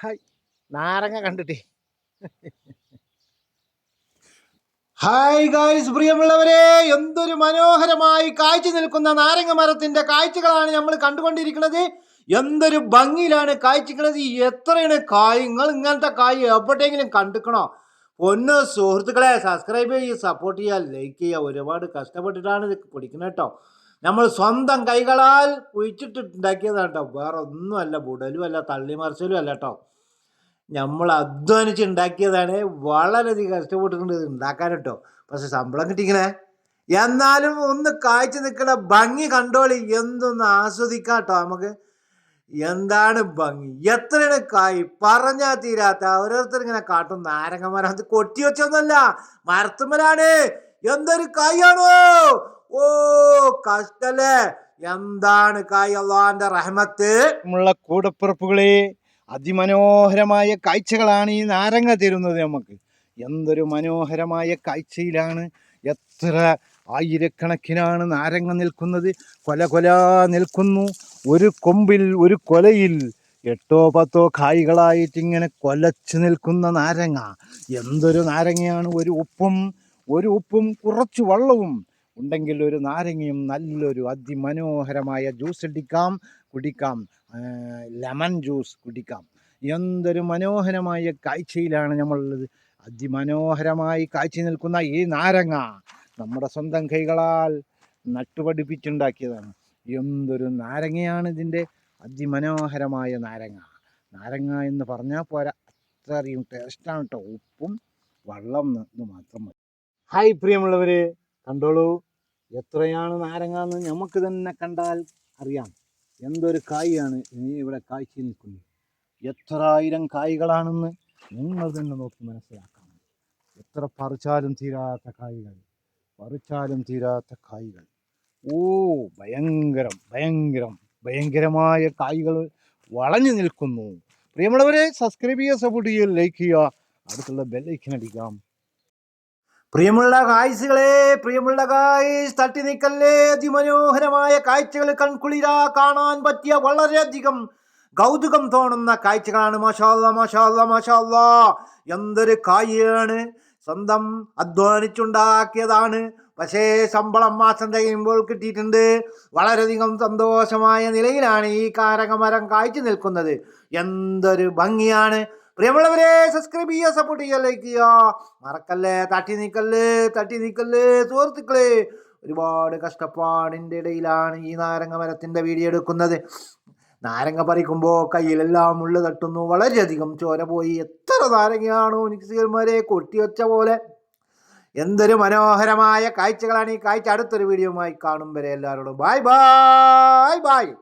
Hi. നാരങ്ങ കണ്ടിട്ടേ. Hi guys പ്രിയമുള്ളവരെ എന്തൊരു മനോഹരമായി കാഴ്ച നിൽക്കുന്ന നാരങ്ങ മരത്തിന്റെ കാഴ്ചകളാണ് നമ്മൾ കണ്ടുകൊണ്ടിരിക്കുന്നത്. എന്തൊരു ഭംഗിയിലാണ് കാഴ്ചക്കുന്നത്. എത്രയാണ് കായ്? നിങ്ങൾ ഇങ്ങനത്തെ കായ് എവിടെയെങ്കിലും കണ്ടിക്കണോ? ഒന്ന് സുഹൃത്തുക്കളെ സബ്സ്ക്രൈബ് ചെയ്യുക സപ്പോർട്ട് ചെയ്യുക ലൈക്ക് ചെയ്യുക ഒരുപാട് കഷ്ടപ്പെട്ടിട്ടാണ് ഇത് പിടിക്കുന്നത് കേട്ടോ നമ്മൾ സ്വന്തം കൈകളാൽ കുഴിച്ചിട്ട് ഉണ്ടാക്കിയതാണ് കേട്ടോ വേറെ ഒന്നുമല്ല ബുടലും അല്ല തള്ളിമറിച്ചലും അല്ല കേട്ടോ നമ്മൾ അധ്വാനിച്ച് ഉണ്ടാക്കിയതാണ്. വളരെയധികം കഷ്ടപ്പെട്ടിട്ടുണ്ട് ഇത് ഉണ്ടാക്കാൻ കേട്ടോ പക്ഷെ ശമ്പളം കിട്ടിക്കണേ എന്നാലും ഒന്ന് കാഴ്ച നിൽക്കണ ഭംഗി കണ്ടോളി. എന്തൊന്ന് ആസ്വദിക്കാം കേട്ടോ നമുക്ക്. എന്താണ് ഭംഗി? എത്രയാണ് കായ് പറഞ്ഞാൽ തീരാത്ത ഓരോരുത്തർ ഇങ്ങനെ കാട്ടും നാരങ്ങ മരം അത് കൊട്ടി വെച്ചൊന്നല്ല മരത്തുമ്മലാണ്. എന്തൊരു കായാണോ? ഓ കഷ്ടല്ലേ? എന്താണ് കായ് അള്ളാന്റെ റഹ്മത്ത്? നമ്മളെ കൂടപ്പിറപ്പുകളെ അതിമനോഹരമായ കാഴ്ചകളാണ് ഈ നാരങ്ങ തരുന്നത് നമുക്ക്. എന്തൊരു മനോഹരമായ കാഴ്ചയിലാണ്. എത്ര ആയിരക്കണക്കിനാണ് നാരങ്ങ നിൽക്കുന്നത്. കൊല കൊല നിൽക്കുന്നു. ഒരു കൊമ്പിൽ ഒരു കൊലയിൽ എട്ടോ പത്തോ കായ്കളായിട്ട് ഇങ്ങനെ കൊലച്ചു നിൽക്കുന്ന നാരങ്ങ. എന്തൊരു നാരങ്ങയാണ്. ഒരു ഉപ്പും ഒരു ഉപ്പും കുറച്ച് വെള്ളവും ഉണ്ടെങ്കിൽ ഒരു നാരങ്ങയും നല്ലൊരു അതിമനോഹരമായ ജ്യൂസ് അടിക്കാം കുടിക്കാം. ലെമൺ ജ്യൂസ് കുടിക്കാം. എന്തൊരു മനോഹരമായ കാഴ്ചയിലാണ് നമ്മളുള്ളത്. അതിമനോഹരമായി കാഴ്ച നിൽക്കുന്ന ഈ നാരങ്ങ നമ്മുടെ സ്വന്തം കൈകളാൽ നട്ടുപടിപ്പിച്ചുണ്ടാക്കിയതാണ്. എന്തൊരു നാരങ്ങയാണ് ഇതിന്റെ അതിമനോഹരമായ നാരങ്ങ. നാരങ്ങ എന്ന് പറഞ്ഞാൽ പോരാ അത്രയും ടേസ്റ്റാണ് കേട്ടോ ഉപ്പും വെള്ളം എന്ന് മാത്രം മതി. ഹായ് പ്രിയമുള്ളവരെ കണ്ടോളൂ. എത്രയാണ് നാരങ്ങ എന്ന് നമുക്ക് തന്നെ കണ്ടാൽ അറിയാം. എന്തൊരു കായാണ് നീ ഇവിടെ കാഴ്ച നിൽക്കുന്നത്? എത്ര ആയിരം കായ്കളാണെന്ന് നിങ്ങൾ തന്നെ നോക്കി മനസ്സിലാക്കാം എത്ര പറിച്ചാലും തീരാത്ത കായ്കൾ പറിച്ചാലും തീരാത്ത കായ്കൾ. ഓ ഭയങ്കരം ഭയങ്കരം ഭയങ്കരമായ കായ്കൾ വളഞ്ഞു നിൽക്കുന്നു. പ്രിയമുള്ളവരെ സബ്സ്ക്രൈബ് ചെയ്യുക സപ്പോർട്ട് ചെയ്യുക ലൈക്ക് ചെയ്യുക. അടുത്തുള്ള ബെല്ലൈക്കൻ അടിക്കാം. പ്രിയമുള്ള കാഴ്ചകളെ പ്രിയമുള്ള കായ്സ് തട്ടി നീക്കല്ലേ അതിമനോഹരമായ കാഴ്ചകൾ കൺകുളിരാ കാണാൻ പറ്റിയ വളരെയധികം കൗതുകം തോന്നുന്ന കാഴ്ചകളാണ്. മാഷാല്ല മാഷാല്ല മാഷാല്ല എന്തൊരു കായാണ് സ്വന്തം അധ്വാനിച്ചുണ്ടാക്കിയതാണ്. പക്ഷേ ശമ്പളം മാസം തികയുമ്പോൾ കിട്ടിയിട്ടുണ്ട്. വളരെയധികം സന്തോഷമായ നിലയിലാണ് ഈ കാരകമരം കാഴ്ച നിൽക്കുന്നത്. എന്തൊരു ഭംഗിയാണ്. പ്രിയമുള്ളവരെ സബ്സ്ക്രൈബ് ചെയ്യുക സപ്പോർട്ട് ചെയ്യുക ലൈക്ക് ചെയ്യുക. മറക്കല്ലേ തട്ടി നീക്കല്ലേ തട്ടി നീക്കല്ലേ സുഹൃത്തുക്കളെ. ഒരുപാട് കഷ്ടപ്പാടിന്റെ ഇടയിലാണ് ഈ നാരങ്ങ മരത്തിന്റെ വീഡിയോ എടുക്കുന്നത്. നാരങ്ങ പറിക്കുമ്പോൾ കയ്യിലെല്ലാം മുള്ളു തട്ടുന്നു. വളരെയധികം ചോര പോയി. എത്ര നാരങ്ങയാണോ മിക്സികന്മാരെ കൊട്ടിവെച്ച പോലെ. എന്തൊരു മനോഹരമായ കാഴ്ചകളാണ് ഈ കാഴ്ച. അടുത്തൊരു വീഡിയോയുമായി കാണും വരെ എല്ലാവരോടും. Bye bye bye